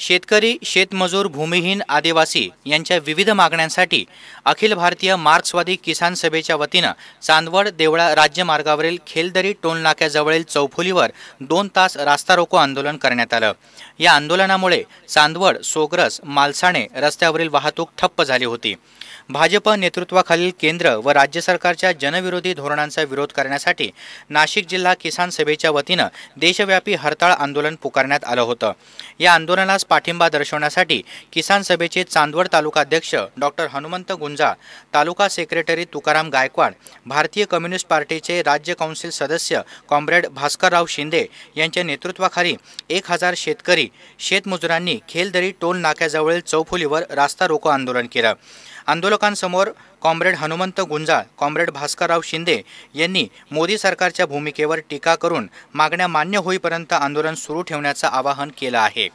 शेतकरी शेतमजूर भूमिहीन आदिवासी यांच्या विविध मागण्यांसाठी अखिल भारतीय मार्क्सवादी किसान सभेच्या वतीनं चांदवड देवळा राज्यमार्गावरील खेलदरी टोलनाक्याजवळील चौफुलीवर दोन तास रास्ता रोको आंदोलन करण्यात आलं. या आंदोलनामुळे चांदवड सोग्रस मालसाणे रस्त्यावरील वाहतूक ठप्प झाली होती. भाजप नेतृत्वाखालील केंद्र व राज्य सरकारच्या जनविरोधी धोरणांचा विरोध करण्यासाठी नाशिक जिल्हा किसान सभेच्या वतीनं देशव्यापी हरताळ आंदोलन पुकारण्यात आलं होतं. या आंदोलनास पाठिंबा दर्शवण्यासाठी किसान सभेचे चांदवड तालुकाध्यक्ष doctor Hanumant Gunja taluka secretary Tukaram Gaikwad Bharatiya communist पार्टीचे राज्य कौन्सिल सदस्य कॉम्रेड भास्करराव शिंदे यांच्या नेतृत्वाखाली एक हजार शेतकरी शेतमजुरांनी खेलदरी टोल नाक्याजवळील चौफुलीवर रास्ता रोको आंदोलन केलं. आंदोलकांसमोर कॉम्रेड हनुमंत गुंजा कॉम्रेड भास्करराव शिंदे यांनी मोदी सरकारच्या भूमिकेवर टीका करून मागण्या मान्य होईपर्यंत आंदोलन सुरू ठेवण्याचं आवाहन केलं आहे.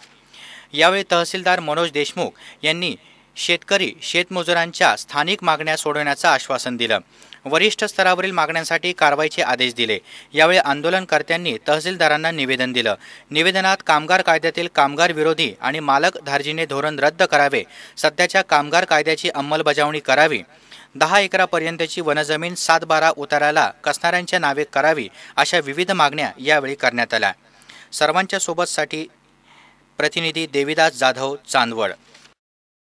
यावेळी तहसीलदार मनोज देशमुख यांनी शेतकरी शेतमजुरांच्या स्थानिक मागण्या सोडवण्याचं आश्वासन दिलं. वरिष्ठ स्तरावरील मागण्यांसाठी कारवाईचे आदेश दिले. यावेळी आंदोलनकर्त्यांनी तहसीलदारांना निवेदन दिलं. निवेदनात कामगार कायद्यातील कामगार विरोधी आणि मालक धार्जिने धोरण रद्द करावे सध्याच्या कामगार कायद्याची अंमलबजावणी करावी दहा एकरापर्यंतची वनजमीन सात बारा उताराला कसणाऱ्यांच्या नावे करावी अशा विविध मागण्या यावेळी करण्यात आल्या. सर्वांच्या सोबतसाठी प्रतिनिधी देविदास जाधव चांदवड.